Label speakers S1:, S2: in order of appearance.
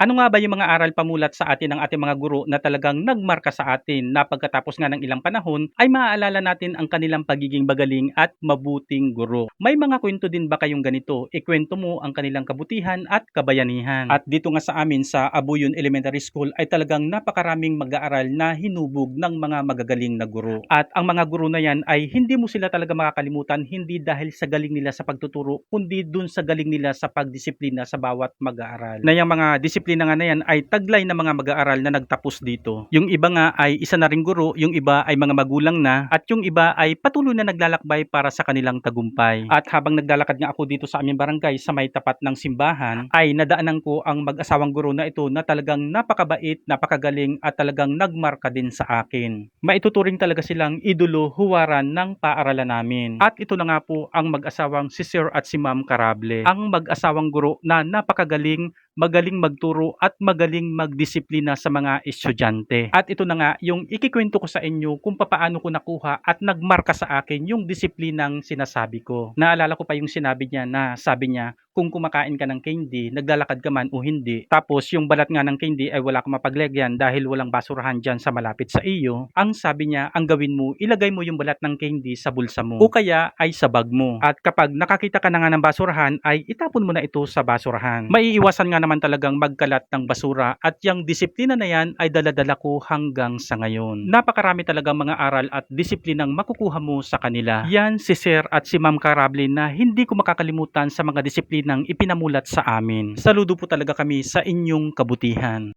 S1: Ano nga ba yung mga aral pamulat sa atin ng ating mga guro na talagang nagmarka sa atin na pagkatapos nga ng ilang panahon ay maaalala natin ang kanilang pagiging bagaling at mabuting guro? May mga kwento din ba kayong ganito? Ikwento mo ang kanilang kabutihan at kabayanihan. At dito nga sa amin sa Abuyon Elementary School ay talagang napakaraming mag-aaral na hinubog ng mga magagaling na guro. At ang mga guro na yan ay hindi mo sila talaga makakalimutan hindi dahil sa galing nila sa pagtuturo kundi dun sa galing nila sa pagdisiplina sa bawat mag-aaral. Na yung mga disiplina nga na yan ay taglay ng mga mag-aaral na nagtapos dito. Yung iba nga ay isa na ring guro, yung iba ay mga magulang na, at yung iba ay patuloy na naglalakbay para sa kanilang tagumpay. At habang naglalakad nga ako dito sa aming barangay sa may tapat ng simbahan, ay nadaanan ko ang mag-asawang guro na ito na talagang napakabait, napakagaling at talagang nagmarka din sa akin. Maituturing talaga silang idolo huwaran ng paaralan namin. At ito na nga po ang mag-asawang si Sir at si Ma'am Karable. Ang mag-asawang guro na napakagaling, magaling magturo at magaling magdisiplina sa mga estudyante. At ito na nga yung ikikwento ko sa inyo kung papaano ko nakuha at nagmarka sa akin yung disiplinang sinasabi ko. Naalala ko pa yung sinabi niya na sabi niya, kung kumakain ka ng candy, naglalakad ka man o hindi, tapos yung balat nga ng candy ay wala kang mapaglagyan dahil walang basurahan dyan sa malapit sa iyo, ang sabi niya, ang gawin mo, ilagay mo yung balat ng candy sa bulsa mo o kaya ay sa bag mo. At kapag nakakita ka na nga ng basurahan, ay itapon mo na ito sa basurahan. Maiiwasan nga naman talagang magkalat ng basura at yung disiplina na yan ay daladala ko hanggang sa ngayon. Napakarami talagang mga aral at disiplinang makukuha mo sa kanila. Yan si Sir at si Ma'am Karable na hindi ko makakalimutan sa mga disiplinang ipinamulat sa amin. Saludo po talaga kami sa inyong kabutihan.